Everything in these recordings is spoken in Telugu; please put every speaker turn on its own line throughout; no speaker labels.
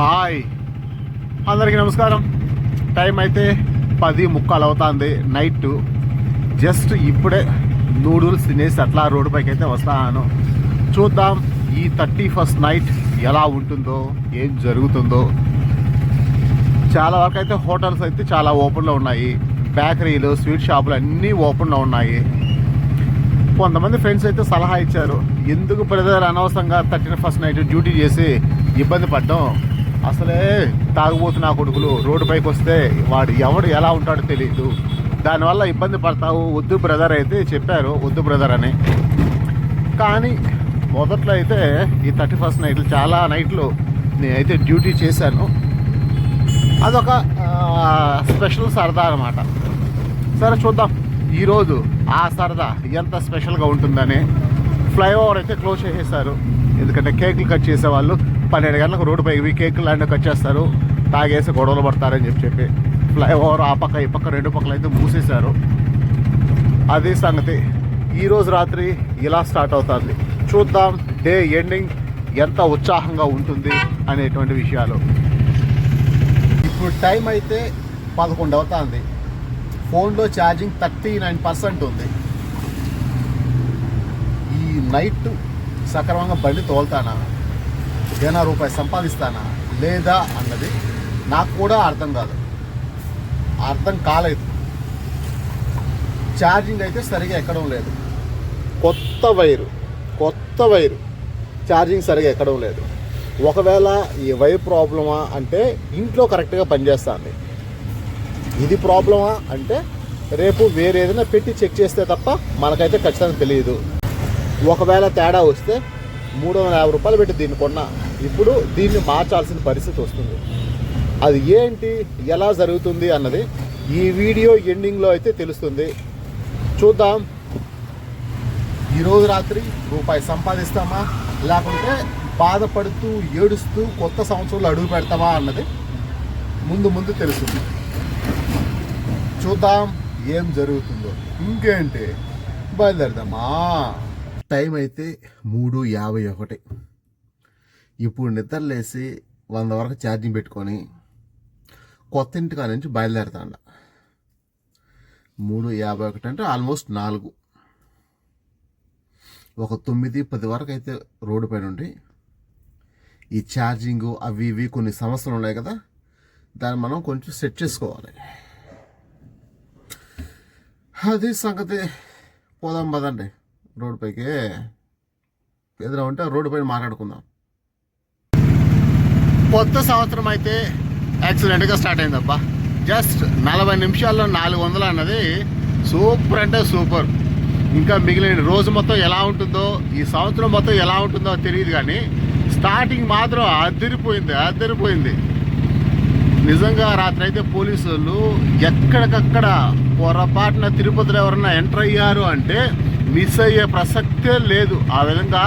హాయ్. అందరికీ నమస్కారం. టైం అయితే పది ముక్కాలు అవుతుంది. నైట్ జస్ట్ ఇప్పుడే నూడిల్స్ తినేసి అట్లా రోడ్డు పైకి అయితే వస్తాను. చూద్దాం ఈ థర్టీ ఫస్ట్ నైట్ ఎలా ఉంటుందో ఏం జరుగుతుందో. చాలా వరకు అయితే హోటల్స్ అయితే చాలా ఓపెన్లో ఉన్నాయి. బేకరీలు స్వీట్ షాపులు అన్నీ ఓపెన్లో ఉన్నాయి. కొంతమంది ఫ్రెండ్స్ అయితే సలహా ఇచ్చారు. ఎందుకు బ్రదర్ అనవసరంగా థర్టీన్ ఫస్ట్ నైట్ డ్యూటీ చేసి ఇబ్బంది పడ్డం? అసలే తాగుబోతున్నా కొడుకులు రోడ్డు పైకి వస్తే వాడు ఎవడు ఎలా ఉంటాడో తెలియదు దానివల్ల ఇబ్బంది పడతావు వద్దు బ్రదర్ అయితే చెప్పారు వద్దు బ్రదర్ అని. కానీ మొదట్లో అయితే ఈ థర్టీ ఫస్ట్ నైట్లు చాలా నైట్లు నేనైతే డ్యూటీ చేశాను. అదొక స్పెషల్ సరదా అనమాట సరే చూద్దాం. ఈరోజు ఆ సరదా ఎంత స్పెషల్గా ఉంటుందని ఫ్లైఓవర్ అయితే క్లోజ్ చేసేసారు ఎందుకంటే కేకులు కట్ చేసేవాళ్ళు. పన్నెండు గంటలకు రోడ్డు పైకి కేకులు లాంటి కట్ తాగేసి గొడవలు పడతారని చెప్పి చెప్పి ఫ్లైఓవర్ ఆ పక్క ఈ పక్క రెండు పక్కల అయితే మూసేశారు. అది సంగతి. ఈరోజు రాత్రి ఇలా స్టార్ట్ అవుతుంది. చూద్దాం డే ఎండింగ్ ఎంత ఉత్సాహంగా ఉంటుంది అనేటువంటి విషయాలు. ఇప్పుడు టైం అయితే పదకొండు అవుతుంది. ఫోన్లో ఛార్జింగ్ థర్టీ నైన్ పర్సెంట్ ఉంది. ఈ నైట్ సక్రమంగా బండి తోలుతానా? ఏదైనా రూపాయి సంపాదిస్తానా? లేదా అన్నది నాకు కూడా అర్థం కాదు. అర్థం కాలేదు. ఛార్జింగ్ అయితే సరిగా ఎక్కడం లేదు. కొత్త వైరు కొత్త వైరు. ఛార్జింగ్ సరిగా ఎక్కడం లేదు. ఒకవేళ ఈ వైర్ ప్రాబ్లమా అంటే ఇంట్లో కరెక్ట్గా పనిచేస్తుంది. ఇది ప్రాబ్లమా అంటే రేపు వేరే ఏదైనా పెట్టి చెక్ చేస్తే తప్ప మనకైతే ఖచ్చితంగా తెలియదు. ఒకవేళ తేడా వస్తే మూడు వందల యాభై రూపాయలు పెట్టి దీన్ని కొన్నా. ఇప్పుడు దీన్ని మార్చాల్సిన పరిస్థితి వస్తుంది. అది ఏంటి? ఎలా జరుగుతుంది అన్నది ఈ వీడియో ఎండింగ్లో అయితే తెలుస్తుంది. చూద్దాం. ఈరోజు రాత్రి రూపాయి సంపాదిస్తామా? లేకుంటే బాధపడుతూ ఏడుస్తూ కొత్త సంవత్సరంలో అడుగు పెడతామా అన్నది ముందు ముందు తెలుస్తుంది. చూద్దాం ఏం జరుగుతుందో. ఇంకేంటి? బయలుదేరదామా? టైం అయితే మూడు యాభై ఒకటి. ఇప్పుడు నిద్రలేసి వంద వరకు ఛార్జింగ్ పెట్టుకొని కొత్త ఇంటికా నుంచి బయలుదేరుతాండ. మూడు యాభై ఒకటి అంటే ఆల్మోస్ట్ నాలుగు. ఒక తొమ్మిది పది వరకు అయితే రోడ్డు పైన ఉండి ఈ ఛార్జింగ్ అవి ఇవి కొన్ని సమస్యలు ఉన్నాయి కదా దాన్ని మనం కొంచెం సెట్ చేసుకోవాలి. అది సంగతి. పోదాం పదండి. రోడ్డు పైకి ఎదురు ఉంటే రోడ్డు పైన మాట్లాడుకుందాం. కొత్త సంవత్సరం అయితే యాక్సిడెంట్గా స్టార్ట్ అయిందబ్బా. జస్ట్ నలభై నిమిషాల్లో నాలుగు వందలు అన్నది సూపర్ అంటే సూపర్. ఇంకా మిగిలిన రోజు మొత్తం ఎలా ఉంటుందో ఈ సంవత్సరం మొత్తం ఎలా ఉంటుందో తెలియదు కానీ స్టార్టింగ్ మాత్రం అదిరిపోయింది అదిరిపోయింది. నిజంగా రాత్రి అయితే పోలీసు వాళ్ళు ఎక్కడికక్కడ పొరపాటున తిరుపతిలో ఎవరన్నా ఎంటర్ అయ్యారు అంటే మిస్ అయ్యే ప్రసక్తే లేదు. ఆ విధంగా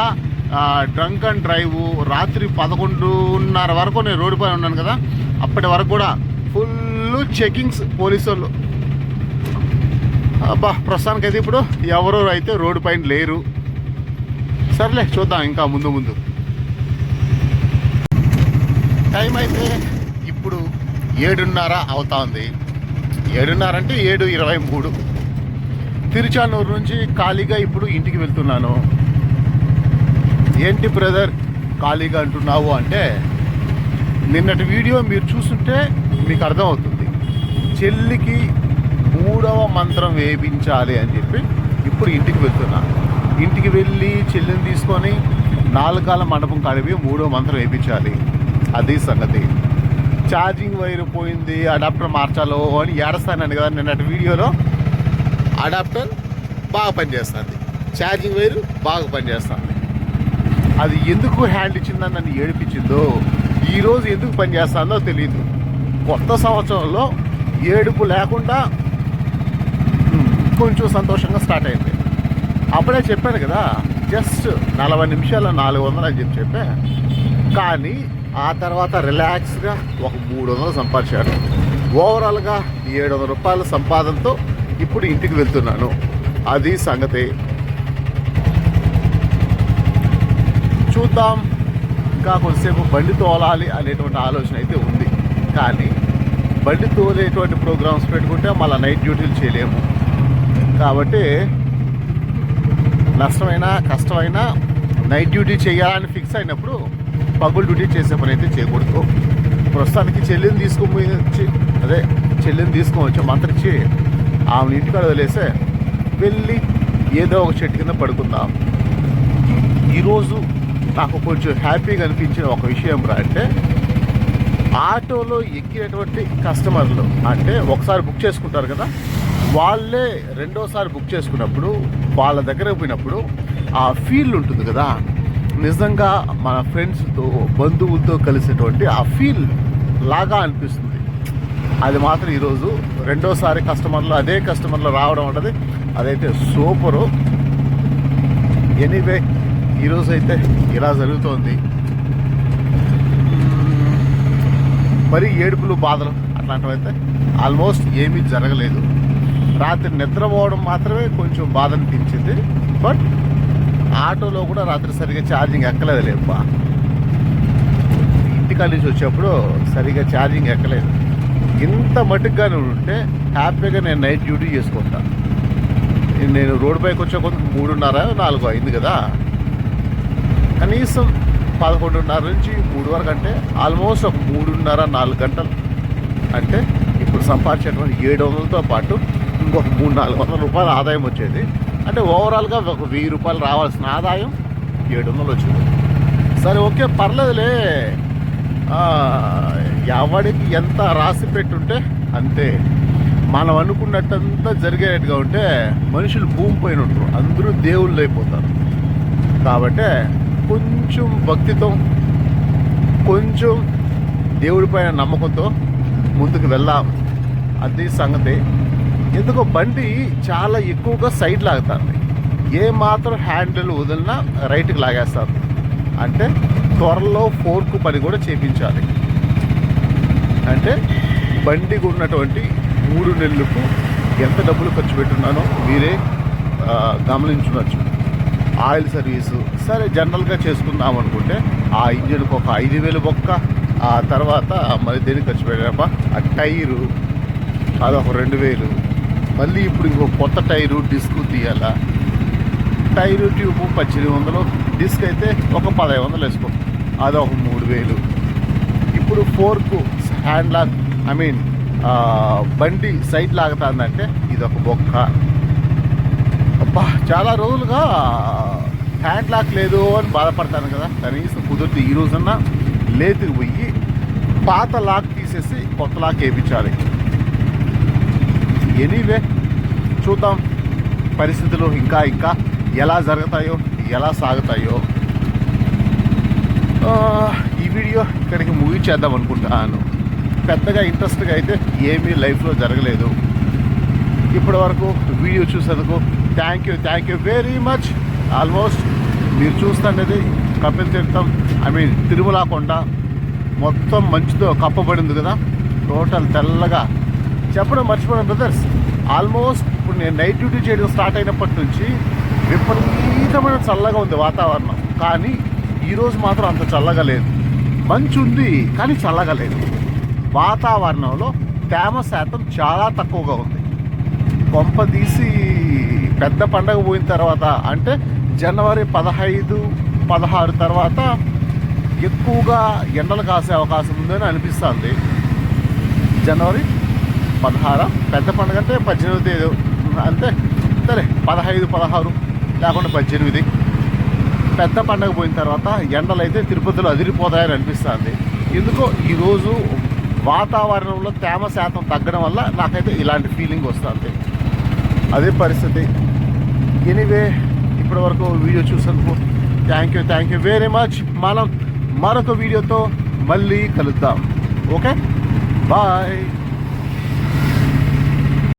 డ్రంక్ అండ్ డ్రైవ్ రాత్రి పదకొండున్నర వరకు నేను రోడ్డు పైన ఉన్నాను కదా అప్పటి వరకు కూడా ఫుల్ చెకింగ్స్ పోలీసు వాళ్ళు అబ్బా ప్రస్తుతానికి అయితే ఇప్పుడు ఎవరు అయితే రోడ్డు పైన లేరు. సర్లే చూద్దాం ఇంకా ముందు ముందు. టైం అయితే ఇప్పుడు ఏడున్నర అవుతా ఉంది ఏడున్నర అంటే ఏడు ఇరవై మూడు. తిరుచానూరు నుంచి ఖాళీగా ఇప్పుడు ఇంటికి వెళ్తున్నాను. ఏంటి బ్రదర్ ఖాళీగా అంటున్నావు అంటే నిన్నటి వీడియో మీరు చూస్తుంటే మీకు అర్థమవుతుంది. చెల్లికి మూడవ మంత్రం వేయించాలి అని చెప్పి ఇప్పుడు ఇంటికి వెళ్తున్నాను ఇంటికి వెళ్ళి చెల్లిని తీసుకొని నాలుగాల మండపం కడిపి మూడో మంత్రం వేయించాలి అది సంగతి. ఛార్జింగ్ వైర్ పోయింది అడాప్టర్ మార్చాలో అని ఏడస్తానని కదా నిన్నటి వీడియోలో అడాప్టర్ బాగా పనిచేస్తుంది. ఛార్జింగ్ వైర్ బాగా పనిచేస్తుంది. అది ఎందుకు హ్యాండ్ ఇచ్చిందని నన్ను ఏడిపించిందో ఈరోజు ఎందుకు పనిచేస్తుందో తెలియదు కొత్త సంవత్సరంలో ఏడుపు లేకుండా కొంచెం సంతోషంగా స్టార్ట్ అయింది. అప్పుడే చెప్పాను కదా జస్ట్ నలభై నిమిషాల నాలుగు వందలు అని చెప్పి చెప్పా. కానీ ఆ తర్వాత రిలాక్స్గా ఒక మూడు వందలు సంపాదించాను ఓవరాల్గా ఏడు వందల రూపాయల సంపాదనతో ఇప్పుడు ఇంటికి వెళ్తున్నాను. అది సంగతి. చూద్దాం. ఇంకా కొద్దిసేపు బండి తోలాలి అనేటువంటి ఆలోచన అయితే ఉంది. కానీ బండి తోలేటువంటి ప్రోగ్రామ్స్ పెట్టుకుంటే మళ్ళీ నైట్ డ్యూటీలు చేయలేము. కాబట్టి నష్టమైనా కష్టమైనా నైట్ డ్యూటీ చేయాలని ఫిక్స్ అయినప్పుడు పగులు డ్యూటీ చేసే పని అయితే చేయకూడదు. ప్రస్తుతానికి చెల్లిని తీసుకుపోయి అదే చెల్లిని తీసుకొని వచ్చి మంత్రిచ్చి ఆమె ఇంటికాడ వదిలేసే వెళ్ళి ఏదో ఒక చెట్టు కింద పడుకుందాం. ఈరోజు నాకు కొంచెం హ్యాపీగా అనిపించిన ఒక విషయం రా అంటే ఆటోలో ఎక్కినటువంటి కస్టమర్లు అంటే ఒకసారి బుక్ చేసుకుంటారు కదా వాళ్ళే రెండోసారి బుక్ చేసుకున్నప్పుడు వాళ్ళ దగ్గర పోయినప్పుడు ఆ ఫీల్ ఉంటుంది కదా. నిజంగా మన ఫ్రెండ్స్తో బంధువులతో కలిసేటువంటి ఆ ఫీల్ లాగా అనిపిస్తుంది. అది మాత్రం ఈరోజు రెండోసారి కస్టమర్లు అదే కస్టమర్లు రావడం ఉంటుంది అదైతే సూపరు. ఎనీవే ఈరోజు అయితే ఇలా జరుగుతోంది. మరి ఏడుపులు బాధలు అట్లాంటివి అయితే ఆల్మోస్ట్ ఏమీ జరగలేదు. రాత్రి నిద్రపోవడం మాత్రమే కొంచెం బాధ అనిపించింది బట్ ఆటోలో కూడా రాత్రి సరిగా ఛార్జింగ్ ఎక్కలేదు లేబ్బా ఇంటికాడ నుంచి వచ్చేప్పుడు సరిగా ఛార్జింగ్ ఎక్కలేదు. ఇంత మటుకుగానే ఉంటే హ్యాపీగా నేను నైట్ డ్యూటీ చేసుకుంటా. నేను రోడ్ పైకి వచ్చే కొంత మూడున్నర నాలుగు అయింది కదా. కనీసం పదకొండున్నర నుంచి మూడు వరకు అంటే ఆల్మోస్ట్ ఒక మూడున్నర నాలుగు గంటలు. అంటే ఇప్పుడు సంపాదించేటువంటి ఏడు వందలతో పాటు ఇంకొక మూడు నాలుగు వందల రూపాయల ఆదాయం వచ్చేది. అంటే ఓవరాల్గా ఒక వెయ్యి రూపాయలు రావాల్సిన ఆదాయం ఏడు వందలు వచ్చింది. సరే ఓకే పర్లేదులే. ఎవడికి ఎంత రాసి పెట్టుంటే అంతే. మనం అనుకున్నట్టంతా జరిగేట్టుగా ఉంటే మనుషులు భూమి పైన ఉంటారు. అందరూ దేవుళ్ళు అయిపోతారు. కాబట్టి కొంచెం భక్తితో కొంచెం దేవుడి పైన నమ్మకంతో ముందుకు వెళ్దాం. అది సంగతి. ఎందుకో బండి చాలా ఎక్కువగా సైడ్ లాగుతుంది. ఏ మాత్రం హ్యాండిల్ వదిలినా రైట్కి లాగేస్తారు అంటే త్వరలో ఫోర్కు పని కూడా చేపించాలి. అంటే బండికి ఉన్నటువంటి మూడు నెలలకు ఎంత డబ్బులు ఖర్చు పెట్టున్నానో మీరే గమనించవచ్చు ఆయిల్ సర్వీసు సరే జనరల్గా చేసుకుందాం అనుకుంటే ఆ ఇంజిన్కి ఒక ఐదు వేలు బొక్క ఆ తర్వాత మరి దేనికి ఖర్చు పెట్టాప ఆ టైరు అదొక రెండు వేలు. మళ్ళీ ఇప్పుడు ఇంకో కొత్త టైరు డిస్క్ తీయాలా? టైరు ట్యూబ్ పద్దెనిమిది వందలు డిస్క్ అయితే ఒక పదహైదు వందలు వేసుకో. అదొక మూడు వేలు. ఇప్పుడు fork hand lock I mean బండి సైడ్ లాగుతుందంటే ఇది ఒక బొక్క. అబ్బా చాలా రోజులుగా హ్యాండ్ లాక్ లేదు అని బాధపడతాను కదా. కనీసం కుదిరితే ఈ రోజున్నా లేతికి పోయి పాత లాక్ తీసేసి కొత్త లాక్ వేయించాలి. ఎనీవే చూద్దాం. పరిస్థితులు ఇంకా ఇంకా ఎలా జరుగుతాయో. ఎలా సాగుతాయో ఈ వీడియో ఇక్కడికి ముగించేద్దాం అనుకుంటున్నాను. పెద్దగా ఇంట్రెస్ట్గా అయితే ఏమీ లైఫ్లో జరగలేదు. ఇప్పటి వరకు వీడియో చూసేందుకు thank you thank you very much almost మీరు చూస్తుండేది కపిల్ తీర్థం ఐ మీన్ తిరుమల కొండ. మొత్తం మంచుతో కప్పబడింది కదా. టోటల్ తెల్లగా. చెప్పడం మర్చిపోయాను బ్రదర్స్ ఆల్మోస్ట్ ఇప్పుడు నేను నైట్ డ్యూటీ చేయడం స్టార్ట్ అయినప్పటి నుంచి విపరీతమైన చల్లగా ఉంది వాతావరణం. కానీ ఈరోజు మాత్రం అంత చల్లగా లేదు. మంచు ఉంది కానీ చల్లగా లేదు. వాతావరణంలో తేమ శాతం చాలా తక్కువగా ఉంది. కొంప తీసి పెద్ద పండగ పోయిన తర్వాత అంటే జనవరి పదహైదు పదహారు తర్వాత ఎక్కువగా ఎండలు కాసే అవకాశం ఉందని అనిపిస్తుంది. జనవరి పదహార? పెద్ద పండుగ అంటే పద్దెనిమిది తేదీ. అంతే సరే పదహైదు పదహారు. లేకుండా పద్దెనిమిది. పెద్ద పండగ పోయిన తర్వాత ఎండలు అయితే తిరుపతిలో అదిరిపోతాయని అనిపిస్తుంది. ఎందుకో ఈరోజు వాతావరణంలో తేమ శాతం తగ్గడం వల్ల నాకైతే ఇలాంటి ఫీలింగ్ వస్తుంది. అదే పరిస్థితి. ఎనీవే ఇప్పటి వరకు వీడియో చూసినందుకు thank you thank you very much. మనం మరొక వీడియోతో మళ్ళీ కలుద్దాం. ఓకే? బాయ్.